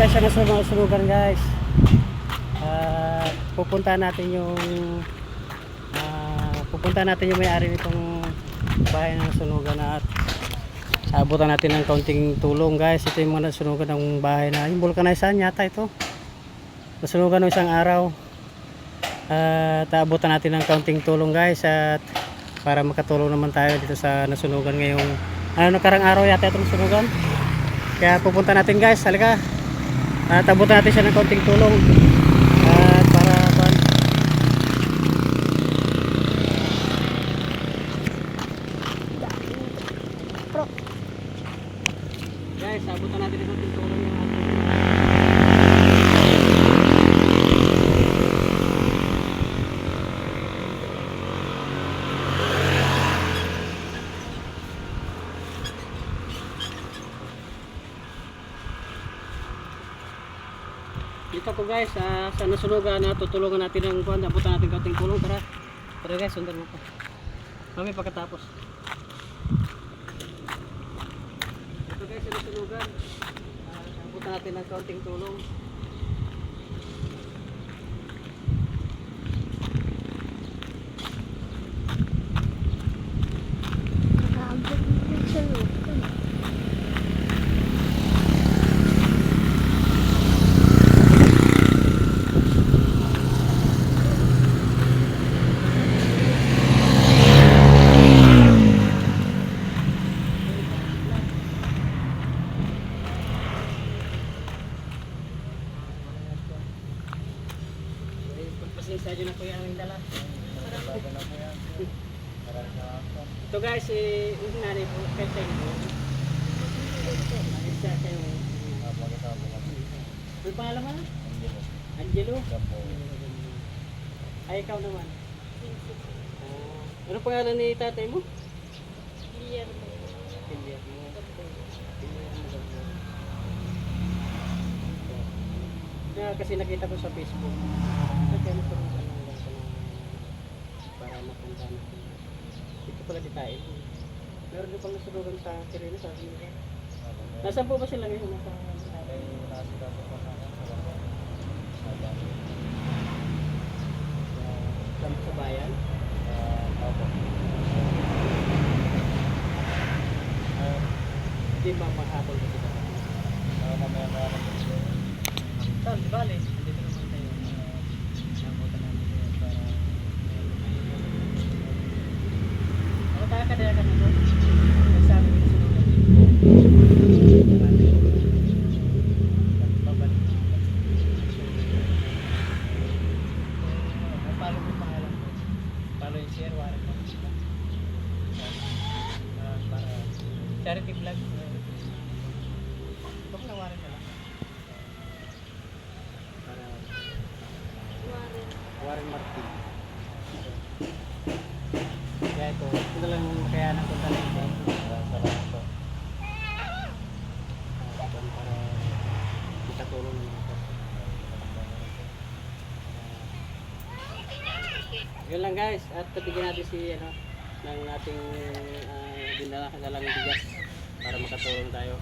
guys sa nasunugan guys. Ah, pupunta natin yung ah, pupunta natin yung may-ari nitong bahay na nasunugan at abutan natin ng kaunting tulong guys. Ito yung mga nasunugan ng bahay na yung vulcanization yata ito. Nasunugan ng isang araw. At aabutan natin ng kaunting tulong guys at para makatulong naman tayo dito sa nasunugan ngayong ano nakarang araw yata itong nasunugan. Kaya pupunta natin guys, halika. At abutan natin siya ng kaunting tulong. At para pan Guys, abutan natin ng kaunting tulong yung ating Dito ko guys, ah, sa nasunugan na tutulungan natin ng kuwan, abutan natin kaunting tulong tara. Tara guys, sundan mo pa. Kami pagkatapos. Ito guys, sa nasunugan. Ah, abutan natin ng kaunting tulong. Pagpasensya nyo na po yung aming dala. Ito guys, eh, yung nanay po, kay Tengo. Isa kayo. May pangalan mo na? Angelo. Ay, ikaw naman. Ano pangalan ni tatay mo? Guillermo. Guillermo. Yeah, kasi nakita ko sa Facebook. Kaya mo parang ano lang ko na natin. Dito pala di tayo. Meron din pang nasulogan sa Kirino sa Kirino. Nasaan po ba sila ngayon? Nasa sa, bayan? Hindi ba kasi ba? Saan? Di bale. Dito naman tayo. Nabutan namin kayo para Ano tayo kadaya ka na doon? Nagsabi ko sa Marami. Babalik. Ang palo ko pangalan ko. Palo yung share, warren mo. Ah, para charity vlog. Na na lang. Para Warren. Warren Martin. Kaya ito, ito lang kaya na ko talaga. Para naman ako. Yun lang guys, at bigyan natin si ano ng ating uh, dinala dalang bigas para makatulong tayo.